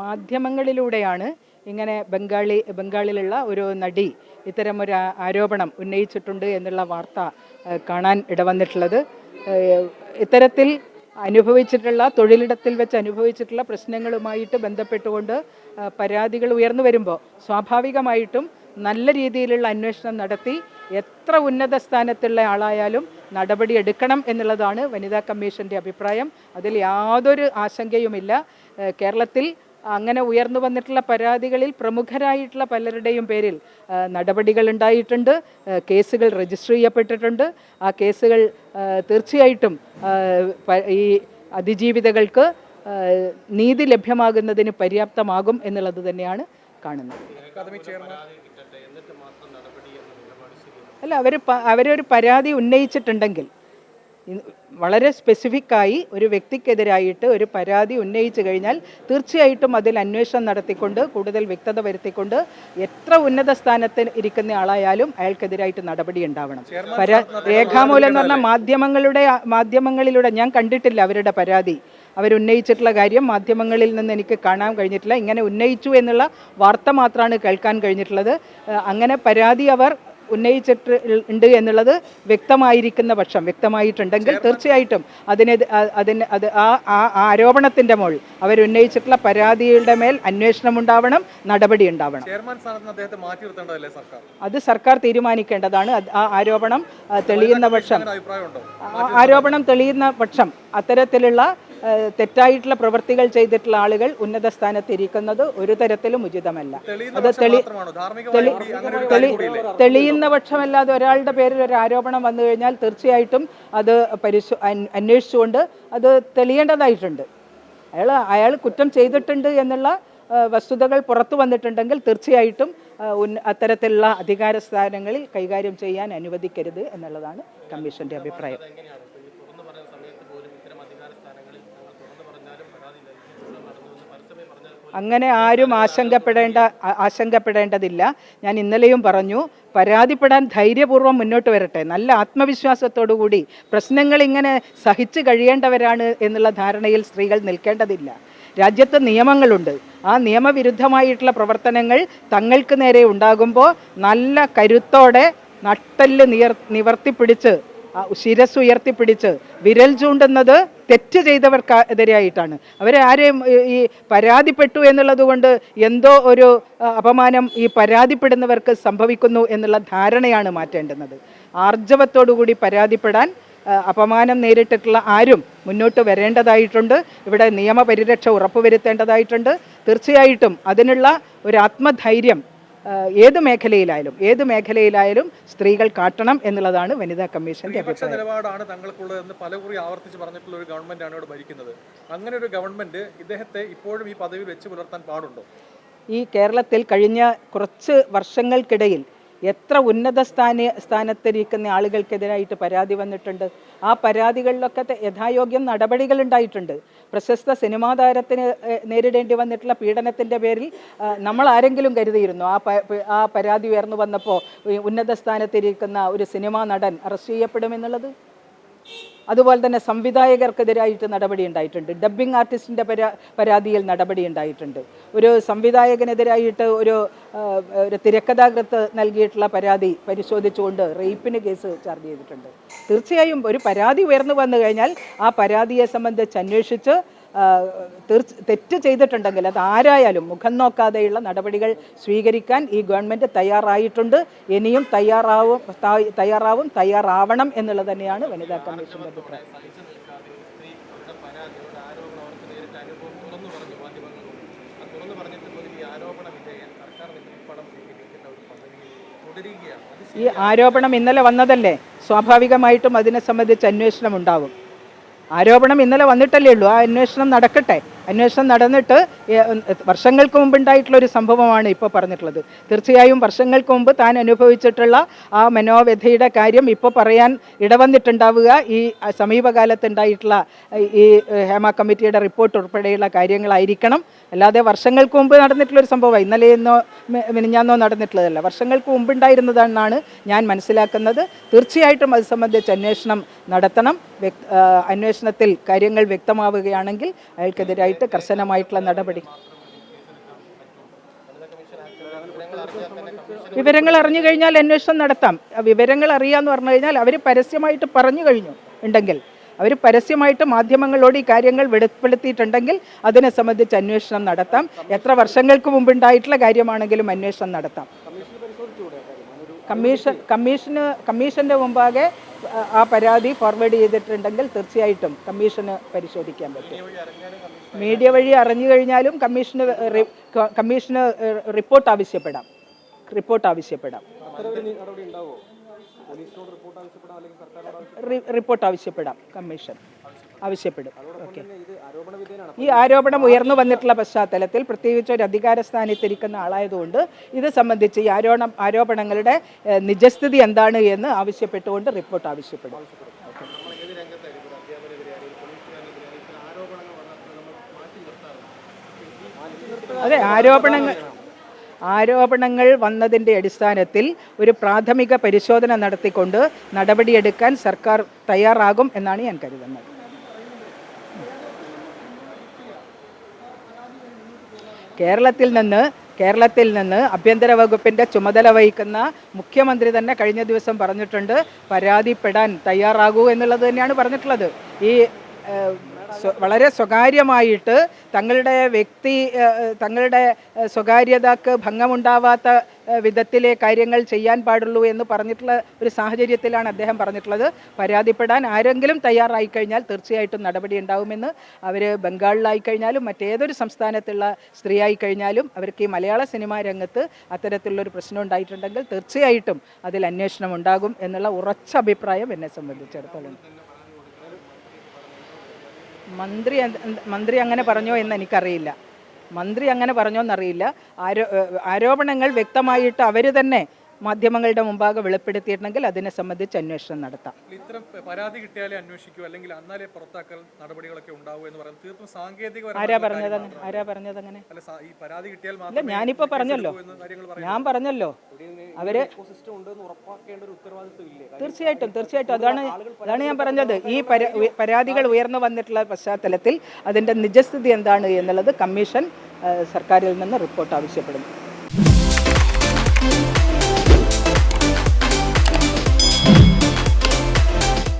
മാധ്യമങ്ങളിലൂടെയാണ് ഇങ്ങനെ ബംഗാളി ബംഗാളിലുള്ള ഒരു നടി ഇത്തരം ഒരു ആരോപണം ഉന്നയിച്ചിട്ടുണ്ട് എന്നുള്ള വാർത്ത കാണാൻ ഇടവന്നിട്ടുള്ളത്. ഇത്തരത്തിൽ അനുഭവിച്ചിട്ടുള്ള തൊഴിലിടത്തിൽ വെച്ച് അനുഭവിച്ചിട്ടുള്ള പ്രശ്നങ്ങളുമായിട്ട് ബന്ധപ്പെട്ടുകൊണ്ട് പരാതികൾ ഉയർന്നു വരുമ്പോൾ സ്വാഭാവികമായിട്ടും നല്ല രീതിയിലുള്ള അന്വേഷണം നടത്തി എത്ര ഉന്നത സ്ഥാനത്തുള്ള ആളായാലും നടപടി എടുക്കണം എന്നുള്ളതാണ് വനിതാ കമ്മീഷന്റെ അഭിപ്രായം. അതിൽ യാതൊരു ആശങ്കയുമില്ല. കേരളത്തിൽ അങ്ങനെ ഉയർന്നു വന്നിട്ടുള്ള പരാതികളിൽ പ്രമുഖരായിട്ടുള്ള പലരുടെയും പേരിൽ നടപടികൾ ഉണ്ടായിട്ടുണ്ട് കേസുകൾ രജിസ്റ്റർ ചെയ്യപ്പെട്ടിട്ടുണ്ട്. ആ കേസുകൾ തീർച്ചയായിട്ടും ഈ അതിജീവിതകൾക്ക് നീതി ലഭ്യമാകുന്നതിന് പര്യാപ്തമാകും എന്നുള്ളത് തന്നെയാണ് കാണുന്നത്. അല്ല അവർ അവരൊരു പരാതി ഉന്നയിച്ചിട്ടുണ്ടെങ്കിൽ വളരെ സ്പെസിഫിക് ആയി ഒരു വ്യക്തിക്കെതിരായിട്ട് ഒരു പരാതി ഉന്നയിച്ചു കഴിഞ്ഞാൽ തീർച്ചയായിട്ടും അതിൽ അന്വേഷണം നടത്തിക്കൊണ്ട് കൂടുതൽ വ്യക്തത വരുത്തിക്കൊണ്ട് എത്ര ഉന്നത സ്ഥാനത്തിൽ ഇരിക്കുന്ന ആളായാലും അയാൾക്കെതിരായിട്ട് നടപടി ഉണ്ടാവണം. പരാ രേഖാമൂലം എന്ന് പറഞ്ഞാൽ മാധ്യമങ്ങളുടെ മാധ്യമങ്ങളിലൂടെ ഞാൻ കണ്ടിട്ടില്ല അവരുടെ പരാതി. അവരുന്നയിച്ചിട്ടുള്ള കാര്യം മാധ്യമങ്ങളിൽ നിന്ന് എനിക്ക് കാണാൻ കഴിഞ്ഞിട്ടില്ല. ഇങ്ങനെ ഉന്നയിച്ചു എന്നുള്ള വാർത്ത മാത്രമാണ് കേൾക്കാൻ കഴിഞ്ഞിട്ടുള്ളത്. അങ്ങനെ പരാതി അവർ ഉന്നയിച്ചിട്ട് ഉണ്ട് എന്നുള്ളത് വ്യക്തമായിരിക്കുന്ന പക്ഷം വ്യക്തമായിട്ടുണ്ടെങ്കിൽ തീർച്ചയായിട്ടും അതിനെ അതിന് അത് ആ ആ ആരോപണത്തിന്റെ മുകൾ അവരുന്നയിച്ചിട്ടുള്ള പരാതികളുടെ മേൽ അന്വേഷണം ഉണ്ടാവണം നടപടി ഉണ്ടാവണം. അത് സർക്കാർ തീരുമാനിക്കേണ്ടതാണ്. ആ ആരോപണം തെളിയുന്ന പക്ഷം ആരോപണം തെളിയുന്ന പക്ഷം അത്തരത്തിലുള്ള തെറ്റായിട്ടുള്ള പ്രവൃത്തികൾ ചെയ്തിട്ടുള്ള ആളുകൾ ഉന്നത സ്ഥാനത്തിരിക്കുന്നത് ഒരു തരത്തിലും ഉചിതമല്ല. അത് തെളിയുന്ന പക്ഷമല്ലാതെ ഒരാളുടെ പേരിൽ ഒരു ആരോപണം വന്നു കഴിഞ്ഞാൽ തീർച്ചയായിട്ടും അത് പരിശോ അന്വേഷിച്ചുകൊണ്ട് അത് തെളിയേണ്ടതായിട്ടുണ്ട്. അയാൾ അയാൾ കുറ്റം ചെയ്തിട്ടുണ്ട് എന്നുള്ള വസ്തുതകൾ പുറത്തു വന്നിട്ടുണ്ടെങ്കിൽ തീർച്ചയായിട്ടും അത്തരത്തിലുള്ള അധികാര സ്ഥാനങ്ങളിൽ കൈകാര്യം ചെയ്യാൻ അനുവദിക്കരുത് എന്നുള്ളതാണ് കമ്മീഷന്റെ അഭിപ്രായം. അങ്ങനെ ആരും ആശങ്കപ്പെടേണ്ട ആശങ്കപ്പെടേണ്ടതില്ല. ഞാൻ ഇന്നലെയും പറഞ്ഞു പരാതിപ്പെടാൻ ധൈര്യപൂർവം മുന്നോട്ട് വരട്ടെ. നല്ല ആത്മവിശ്വാസത്തോടു കൂടി പ്രശ്നങ്ങൾ ഇങ്ങനെ സഹിച്ചു കഴിയേണ്ടവരാണ് എന്നുള്ള ധാരണയിൽ സ്ത്രീകൾ നിൽക്കേണ്ടതില്ല. രാജ്യത്ത് നിയമങ്ങളുണ്ട്. ആ നിയമവിരുദ്ധമായിട്ടുള്ള പ്രവർത്തനങ്ങൾ തങ്ങൾക്ക് നേരെ ഉണ്ടാകുമ്പോൾ നല്ല കരുത്തോടെ നട്ടൽ നിയർ നിവർത്തിപ്പിടിച്ച് ശിരസ് ഉയർത്തിപ്പിടിച്ച് വിരൽ ചൂണ്ടുന്നത് തെറ്റ് ചെയ്തവർക്കെതിരെയായിട്ടാണ് അവരെ ആരെയും ഈ- പരാതിപ്പെട്ടു എന്നുള്ളത് കൊണ്ട് എന്തോ ഒരു അപമാനം ഈ പരാതിപ്പെടുന്നവർക്ക് സംഭവിക്കുന്നു എന്നുള്ള ധാരണയാണ് മാറ്റേണ്ടുന്നത്. ആർജവത്തോടുകൂടി പരാതിപ്പെടാൻ അപമാനം നേരിട്ടിട്ടുള്ള ആരും മുന്നോട്ട് വരേണ്ടതായിട്ടുണ്ട്. ഇവിടെ നിയമപരിരക്ഷ ഉറപ്പുവരുത്തേണ്ടതായിട്ടുണ്ട്. തീർച്ചയായിട്ടും അതിനുള്ള ഒരു ആത്മധൈര്യം ഏത് മേഖലയിലായാലും ഏത് മേഖലയിലായാലും സ്ത്രീകൾ കാട്ടണം എന്നുള്ളതാണ് വനിതാ കമ്മീഷന്റെ അഭിപ്രായം. നിലപാടാണ് തങ്ങൾക്കുള്ളതെന്ന് പലകുറി ആവർത്തിച്ച് പറഞ്ഞിട്ടുള്ള ഒരു ഗവൺമെന്റാണ് ഇവിടെ ഭരിക്കുന്നത്. അങ്ങനെ ഒരു ഗവൺമെന്റ് ഇദ്ദേഹത്തെ ഇപ്പോഴും ഈ പദവിയിൽ വെച്ച് പുലർത്താൻ പാടുണ്ടോ? ഈ കേരളത്തിൽ കഴിഞ്ഞ കുറച്ച് വർഷങ്ങൾക്കിടയിൽ എത്ര ഉന്നത സ്ഥാന സ്ഥാനത്തിരിക്കുന്ന ആളുകൾക്കെതിരായിട്ട് പരാതി വന്നിട്ടുണ്ട്. ആ പരാതികളിലൊക്കെ യഥായോഗ്യം നടപടികൾ ഉണ്ടായിട്ടുണ്ട് പ്രശസ്ത സിനിമാ താരത്തിന് നേരിടേണ്ടി വന്നിട്ടുള്ള പീഡനത്തിന്റെ പേരിൽ നമ്മൾ ആരെങ്കിലും കരുതിയിരുന്നു. ആ ആ പരാതി ഉയർന്നു വന്നപ്പോൾ ഉന്നത സ്ഥാനത്തിരിക്കുന്ന ഒരു സിനിമാ നടൻ അറസ്റ്റ് ചെയ്യപ്പെടുമെന്നുള്ളത്? അതുപോലെ തന്നെ സംവിധായകർക്കെതിരായിട്ട് നടപടി ഉണ്ടായിട്ടുണ്ട്. ഡബ്ബിംഗ് ആർട്ടിസ്റ്റിന്റെ പരാ പരാതിയിൽ നടപടി ഉണ്ടായിട്ടുണ്ട്. ഒരു സംവിധായകനെതിരായിട്ട് ഒരു ഒരു തിരക്കഥാകൃത്ത് നൽകിയിട്ടുള്ള പരാതി പരിശോധിച്ചുകൊണ്ട് റേപ്പിന് കേസ് ചാർജ് ചെയ്തിട്ടുണ്ട്. തീർച്ചയായും ഒരു പരാതി ഉയർന്നു വന്നു കഴിഞ്ഞാൽ ആ പരാതിയെ സംബന്ധിച്ച് അന്വേഷിച്ച് തീർച്ച തെറ്റ് ചെയ്തിട്ടുണ്ടെങ്കിൽ അത് ആരായാലും മുഖം നോക്കാതെയുള്ള നടപടികൾ സ്വീകരിക്കാൻ ഈ ഗവൺമെന്റ് തയ്യാറായിട്ടുണ്ട്. ഇനിയും തയ്യാറാവും തയ്യാറാവും തയ്യാറാവണം എന്നുള്ളത് തന്നെയാണ് വനിതാ കമ്മീഷന്റെ അഭിപ്രായം. ഈ ആരോപണം ഇന്നലെ വന്നതല്ലേ? സ്വാഭാവികമായിട്ടും അതിനെ സംബന്ധിച്ച് അന്വേഷണം ഉണ്ടാവും. ആരോപണം ഇന്നലെ വന്നിട്ടല്ലേ ഉള്ളൂ. ആ അന്വേഷണം നടക്കട്ടെ. അന്വേഷണം നടന്നിട്ട് വർഷങ്ങൾക്ക് മുമ്പ് ഉണ്ടായിട്ടുള്ള ഒരു സംഭവമാണ് ഇപ്പോൾ പറഞ്ഞിട്ടുള്ളത്. തീർച്ചയായും വർഷങ്ങൾക്ക് മുമ്പ് താൻ അനുഭവിച്ചിട്ടുള്ള ആ മനോവ്യഥയുടെ കാര്യം ഇപ്പോൾ പറയാൻ ഇടവന്നിട്ടുണ്ടാവുക. ഈ സമീപകാലത്ത് ഉണ്ടായിട്ടുള്ള ഈ ഹേമ കമ്മിറ്റിയുടെ റിപ്പോർട്ട് ഉൾപ്പെടെയുള്ള കാര്യങ്ങളായിരിക്കണം. അല്ലാതെ വർഷങ്ങൾക്ക് മുമ്പ് നടന്നിട്ടുള്ള ഒരു സംഭവമാണ്. ഇന്നലെ ഇന്നോ മിനിഞ്ഞാന്നോ നടന്നിട്ടുള്ളതല്ല. വർഷങ്ങൾക്ക് മുമ്പ് ഉണ്ടായിരുന്നതെന്നാണ് ഞാൻ മനസ്സിലാക്കുന്നത്. തീർച്ചയായിട്ടും അത് സംബന്ധിച്ച് അന്വേഷണം നടത്തണം. അന്വേഷണത്തിൽ കാര്യങ്ങൾ വ്യക്തമാവുകയാണെങ്കിൽ അയാൾക്കെതിരായിട്ട് തീർച്ചയായിട്ട് കർശനമായിട്ടുള്ള നടപടി. വിവരങ്ങൾ അറിഞ്ഞു കഴിഞ്ഞാൽ അന്വേഷണം നടത്താം. വിവരങ്ങൾ അറിയാന്ന് പറഞ്ഞു കഴിഞ്ഞാൽ അവർ പരസ്യമായിട്ട് പറഞ്ഞു കഴിഞ്ഞു ഉണ്ടെങ്കിൽ അവർ പരസ്യമായിട്ട് മാധ്യമങ്ങളോട് ഈ കാര്യങ്ങൾ വെളിപ്പെടുത്തിയിട്ടുണ്ടെങ്കിൽ അതിനെ സംബന്ധിച്ച് അന്വേഷണം നടത്താം. എത്ര വർഷങ്ങൾക്ക് മുമ്പുണ്ടായിട്ടുള്ള കാര്യമാണെങ്കിലും അന്വേഷണം നടത്താം. കമ്മീഷൻ കമ്മീഷന് കമ്മീഷന്റെ മുമ്പാകെ ആ, പരാതി ഫോർവേഡ് ചെയ്തിട്ടുണ്ടെങ്കിൽ തീർച്ചയായിട്ടും കമ്മീഷന് പരിശോധിക്കാൻ പറ്റും. മീഡിയ വഴി അറിഞ്ഞു കഴിഞ്ഞാലും കമ്മീഷന് കമ്മീഷന് റിപ്പോർട്ട് ആവശ്യപ്പെടാം. റിപ്പോർട്ട് ആവശ്യപ്പെടാം. റിപ്പോർട്ട് ആവശ്യപ്പെടാം കമ്മീഷൻ. ആവശ്യപ്പെടും. ഓക്കെ ഈ ആരോപണം ഉയർന്നു വന്നിട്ടുള്ള പശ്ചാത്തലത്തിൽ പ്രത്യേകിച്ച് ഒരു അധികാര സ്ഥാനത്തിരിക്കുന്ന ആളായതുകൊണ്ട് ഇത് സംബന്ധിച്ച് ഈ ആരോപണം ആരോപണങ്ങളുടെ നിജസ്ഥിതി എന്താണ് എന്ന് ആവശ്യപ്പെട്ടുകൊണ്ട് റിപ്പോർട്ട് ആവശ്യപ്പെടും. അതെ ആരോപണങ്ങൾ ആരോപണങ്ങൾ വന്നതിന്റെ അടിസ്ഥാനത്തിൽ ഒരു പ്രാഥമിക പരിശോധന നടത്തിക്കൊണ്ട് നടപടിയെടുക്കാൻ സർക്കാർ തയ്യാറാകും എന്നാണ് ഞാൻ കരുതുന്നത്. കേരളത്തിൽ നിന്ന് കേരളത്തിൽ നിന്ന് ആഭ്യന്തര വകുപ്പിന്റെ ചുമതല വഹിക്കുന്ന മുഖ്യമന്ത്രി തന്നെ കഴിഞ്ഞ ദിവസം പറഞ്ഞിട്ടുണ്ട് പരാതിപ്പെടാൻ തയ്യാറാകൂ എന്നുള്ളത് തന്നെയാണ് പറഞ്ഞിട്ടുള്ളത്. ഈ വളരെ സ്വകാര്യമായിട്ട് തങ്ങളുടെ വ്യക്തി തങ്ങളുടെ സ്വകാര്യതക്ക് ഭംഗമുണ്ടാവാത്ത വിധത്തിലെ കാര്യങ്ങൾ ചെയ്യാൻ പാടുള്ളൂ എന്ന് പറഞ്ഞിട്ടുള്ള ഒരു സാഹചര്യത്തിലാണ് അദ്ദേഹം പറഞ്ഞിട്ടുള്ളത്. പരാതിപ്പെടാൻ ആരെങ്കിലും തയ്യാറായി കഴിഞ്ഞാൽ തീർച്ചയായിട്ടും നടപടി ഉണ്ടാവുമെന്ന് അവർ ബംഗാളിലായി കഴിഞ്ഞാലും മറ്റേതൊരു സംസ്ഥാനത്തുള്ള സ്ത്രീ ആയി കഴിഞ്ഞാലും അവർക്ക് ഈ മലയാള സിനിമാ രംഗത്ത് അത്തരത്തിലുള്ളൊരു പ്രശ്നം ഉണ്ടായിട്ടുണ്ടെങ്കിൽ തീർച്ചയായിട്ടും അതിൽ അന്വേഷണം ഉണ്ടാകും എന്നുള്ള ഉറച്ച അഭിപ്രായം എന്നെ സംബന്ധിച്ചിടത്തോളം. മന്ത്രി മന്ത്രി അങ്ങനെ പറഞ്ഞോ എന്ന് എനിക്കറിയില്ല. മന്ത്രി അങ്ങനെ പറഞ്ഞോ എന്നറിയില്ല. ആരോ ആരോപണങ്ങൾ വ്യക്തമായിട്ട് അവർ തന്നെ മാധ്യമങ്ങളുടെ മുമ്പാകെ വെളിപ്പെടുത്തിയിട്ടുണ്ടെങ്കിൽ അതിനെ സംബന്ധിച്ച് അന്വേഷണം നടത്താം. ഇത്തരം പരാതി കിട്ടിയാലേ അന്വേഷിക്കൂ അല്ലെങ്കിൽ അന്നാലേ പുറത്താക്കൽ നടപടികളൊക്കെ ഉണ്ടാവൂ എന്ന് പറയുന്നത് തീർത്തും സാങ്കേതിക ആരാ പറഞ്ഞത് അങ്ങനെ? ആരാ പറഞ്ഞത് അങ്ങനെ? അല്ല ഈ പരാതി കിട്ടിയാൽ മാത്രം ഞാനിപ്പോ പറഞ്ഞല്ലോ. എന്ന് കാര്യങ്ങൾ ഞാൻ പറഞ്ഞല്ലോ. അവർ തീർച്ചയായിട്ടും തീർച്ചയായിട്ടും. അതാണ് അതാണ് ഞാൻ പറഞ്ഞത്. ഈ പരാതികൾ ഉയർന്നു വന്നിട്ടുള്ള പശ്ചാത്തലത്തിൽ അതിന്റെ നിജസ്ഥിതി എന്താണ് എന്നുള്ളത് കമ്മീഷൻ സർക്കാരിൽ നിന്ന് റിപ്പോർട്ട് ആവശ്യപ്പെടുന്നു.